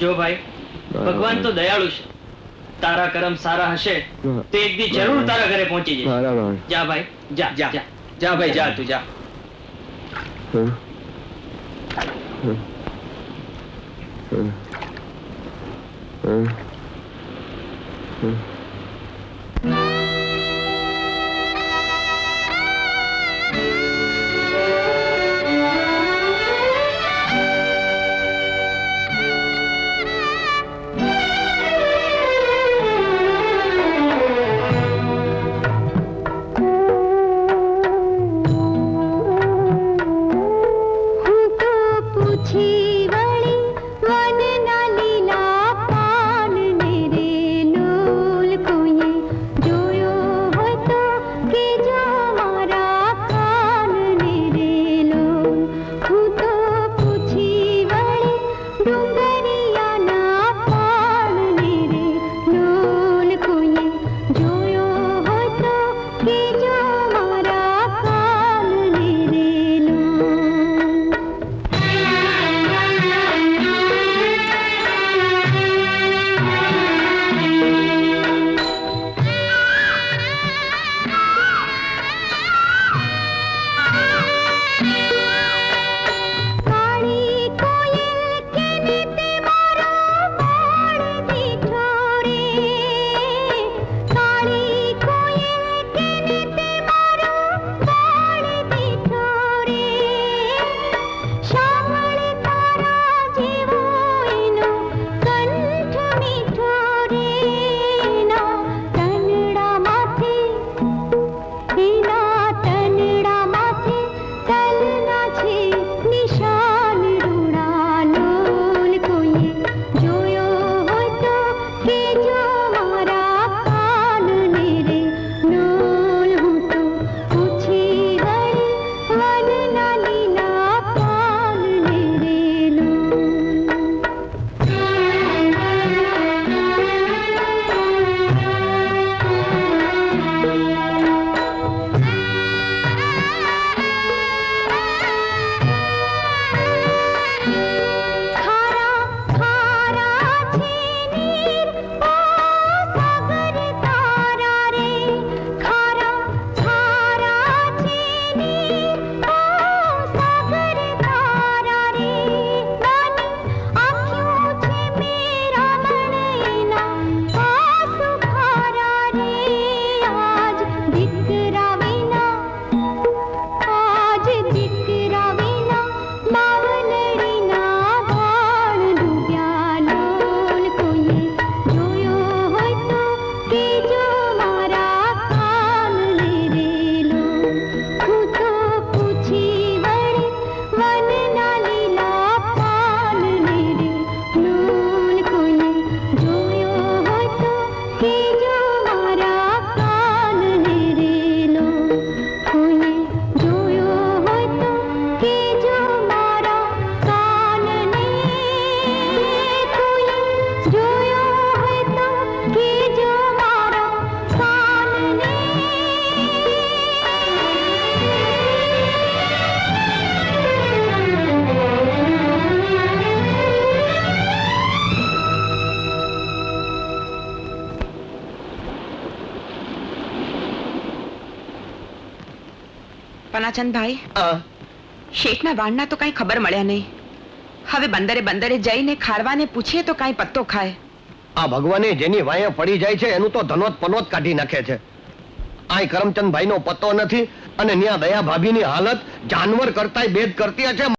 જો ભાઈ ભગવાન તો દયાળુ છે. તારા કરમ સારા હશે તો એક દી જરૂર તારા ઘરે પહોંચી જશે જા ભાઈ જા જા. જા. ભાઈ જા તું જા. હમ્મ હમ હમ પનાચંદભાઈ શેઠના વાણના તો કાંઈ ખબર મળ્યા નહીં. હવે બંદરે બંદરે જઈને ખારવાને પૂછીએ તો કાંઈ પત્તો ખાય. આ ભગવાને જેની વાય પડી જાય છે એનું તો ધનોત પનોત કાઢી નાખે છે. આ કરમચંદ ભાઈ નો પત્તો નથી અને ન્યા દયા ભાભીની હાલત જાનવર કરતા બેદ કરતી છે